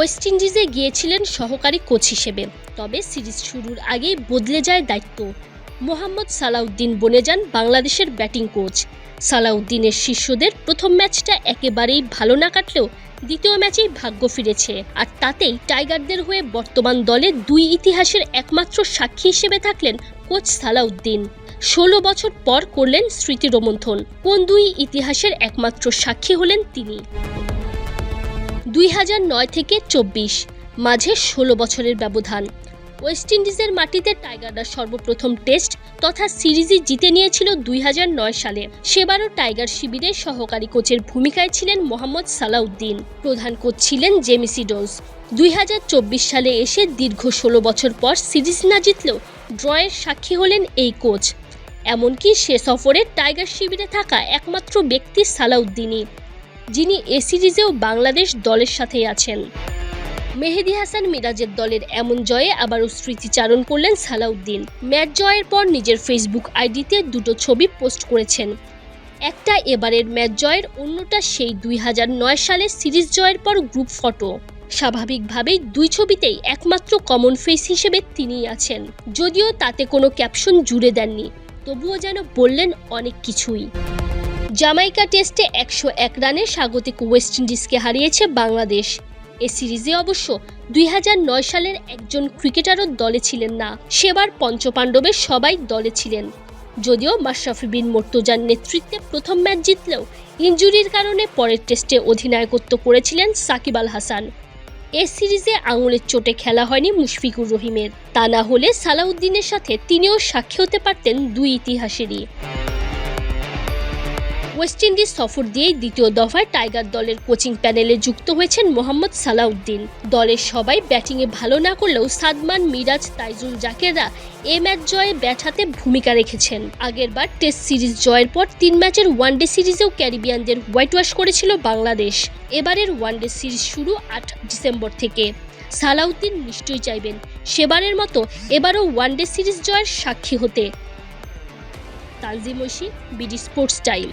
West ইন্ডিজে গিয়েছিলেন সহকারী coach হিসেবে। তবে সিরিজ শুরুর আগেই বদলে যায় দায়িত্ব। মোহাম্মদ সালাউদ্দিন বনে যান বাংলাদেশের ব্যাটিং কোচ। সালাউদ্দিনের শিষ্যদের প্রথম ম্যাচটা একেবারেই ভালো না কাটলেও দ্বিতীয় ম্যাচেই ভাগ্য ফিরেছে। আর তাতেই টাইগারদের হয়ে বর্তমান দলে দুই ইতিহাসের একমাত্র সাক্ষী হিসেবে থাকলেন কোচ সালাউদ্দিন। ষোলো বছর পর করলেন স্মৃতি রোমন্থন কোন দুই ইতিহাসের একমাত্র সাক্ষী হলেন তিনি? দুই হাজার নয় থেকে চব্বিশ, মাঝে ষোলো বছরের ব্যবধান। ওয়েস্ট ইন্ডিজের মাটিতে টাইগাররা সর্বপ্রথম টেস্ট তথা সিরিজই জিতে নিয়েছিল দুই হাজার নয় সালে। সেবারও টাইগার শিবিরে সহকারী কোচের ভূমিকায় ছিলেন মোহাম্মদ সালাউদ্দিন। প্রধান কোচ ছিলেন জেমিসি ডোজ দুই হাজার চব্বিশ সালে এসে দীর্ঘ ষোলো বছর পর সিরিজ না জিতলেও ড্রয়ের সাক্ষী হলেন এই কোচ। এমনকি সে সফরে টাইগার শিবিরে থাকা একমাত্র ব্যক্তি সালাউদ্দিনই। যিনি এ সিরিজেও বাংলাদেশ দলের সাথেই আছেন। মেহেদি হাসান মিরাজের দলের এমন জয়ে আবারও স্মৃতিচারণ করলেন সালাউদ্দিন। ম্যাচ জয়ের পর নিজের ফেসবুক আইডিতে দুটো ছবি পোস্ট করেছেন। একটা এবারের ম্যাচ জয়ের, অন্যটা সেই দুই হাজার নয় সালে সিরিজ জয়ের পর গ্রুপ ফটো। স্বাভাবিকভাবেই দুই ছবিতেই একমাত্র কমন ফেস হিসেবে তিনিই আছেন। যদিও তাতে কোনো ক্যাপশন জুড়ে দেননি, তবুও যেন বললেন অনেক কিছুই। জামাইকা টেস্টে একশো এক রানে স্বাগতিক ওয়েস্ট ইন্ডিজকে হারিয়েছে বাংলাদেশ। এ সিরিজে অবশ্য দুই সালের একজন ক্রিকেটারও দলে ছিলেন না। সেবার পঞ্চপাণ্ডবের সবাই দলে ছিলেন। যদিও মাশরাফি বিন মর্তুজার নেতৃত্বে প্রথম ম্যাচ জিতলেও ইনজুরির কারণে পরের টেস্টে অধিনায়কত্ব করেছিলেন সাকিব আল হাসান। এ সিরিজে আঙুলের চোটে খেলা হয়নি মুশফিকুর রহিমের। তা না হলে সালাউদ্দিনের সাথে তিনিও সাক্ষী হতে পারতেন দুই ইতিহাসেরই। ওয়েস্ট ইন্ডিজ সফর দিয়েই দ্বিতীয় দফায় টাইগার দলের কোচিং প্যানেলে যুক্ত হয়েছেন মোহাম্মদ সালাউদ্দিন। দলের সবাই ব্যাটিংয়ে ভালো না করলেও সাদমান, মিরাজ, তাইজুল জাকেররা এ ম্যাচ জয়ে ব্যাট হাতে ভূমিকা রেখেছেন। আগেরবার টেস্ট সিরিজ জয়ের পর তিন ম্যাচের ওয়ানডে সিরিজেও ক্যারিবিয়ানদের হোয়াইট ওয়াশ করেছিল বাংলাদেশ। এবারের ওয়ানডে সিরিজ শুরু আট ডিসেম্বর থেকে। সালাউদ্দিন নিশ্চয়ই চাইবেন সেবারের মতো এবারও ওয়ানডে সিরিজ জয়ের সাক্ষী হতে। Tanjim BD sports time.